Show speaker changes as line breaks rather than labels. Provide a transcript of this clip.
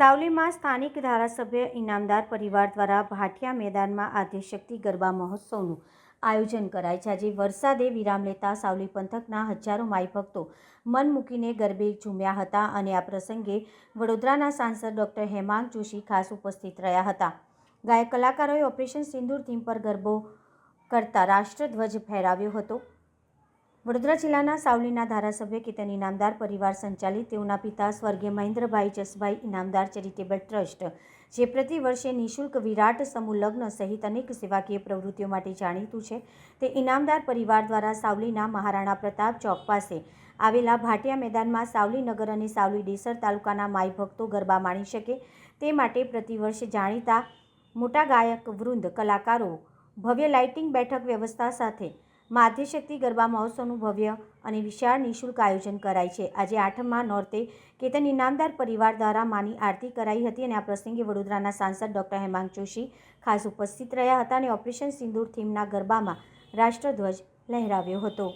ભાટિયામાં સ્થાનિક ધારાસભ્ય ઇનામદાર પરિવાર દ્વારા ભાટિયા મેદાનમાં આદ્યશક્તિ ગરબા મહોત્સવનું આયોજન કરાય છે. આજે વરસાદે વિરામ લેતા સાવલી પંથકના હજારો માઈ ભક્તો મન મૂકીને ગરબે ઝૂમ્યા હતા અને આ પ્રસંગે વડોદરાના સાંસદ ડૉક્ટર હેમાંગ જોશી ખાસ ઉપસ્થિત રહ્યા હતા. ગાયક કલાકારોએ ઓપરેશન સિંદૂર થીમ પર ગરબો કરતા રાષ્ટ્રધ્વજ ફહેરાવ્યો હતો. વડોદરા જિલ્લાના સાવલીના ધારાસભ્ય કેતન ઇનામદાર પરિવાર સંચાલિત, તેઓના પિતા સ્વર્ગીય મહેન્દ્રભાઈ જસભાઈ ઇનામદાર ચેરિટેબલ ટ્રસ્ટ, જે પ્રતિ વર્ષે નિઃશુલ્ક વિરાટ સમૂહ લગ્ન સહિત અનેક સેવાકીય પ્રવૃત્તિઓ માટે જાણીતું છે. તે ઇનામદાર પરિવાર દ્વારા સાવલીના મહારાણા પ્રતાપ ચોક પાસે આવેલા ભાટિયા મેદાનમાં સાવલી નગર અને સાવલી ડેસર તાલુકાના માઈ ભક્તો ગરબા માણી શકે તે માટે પ્રતિવર્ષે જાણીતા મોટા ગાયક, વૃંદ, કલાકારો, ભવ્ય લાઇટિંગ બેઠક વ્યવસ્થા સાથે માધ્યશક્તિ ગરબા મહોત્સવનું ભવ્ય અને વિશાળ નિઃશુલ્ક આયોજન કરાય છે. આજે આઠમમાં નોર્તે કેતન ઇનામદાર પરિવાર દ્વારા માની આરતી કરાઈ હતી અને આ પ્રસંગે વડોદરાના સાંસદ ડૉક્ટર હેમાંગ જોશી ખાસ ઉપસ્થિત રહ્યા હતા અને ઓપરેશન સિંદૂર થીમના ગરબામાં રાષ્ટ્રધ્વજ લહેરાવ્યો હતો.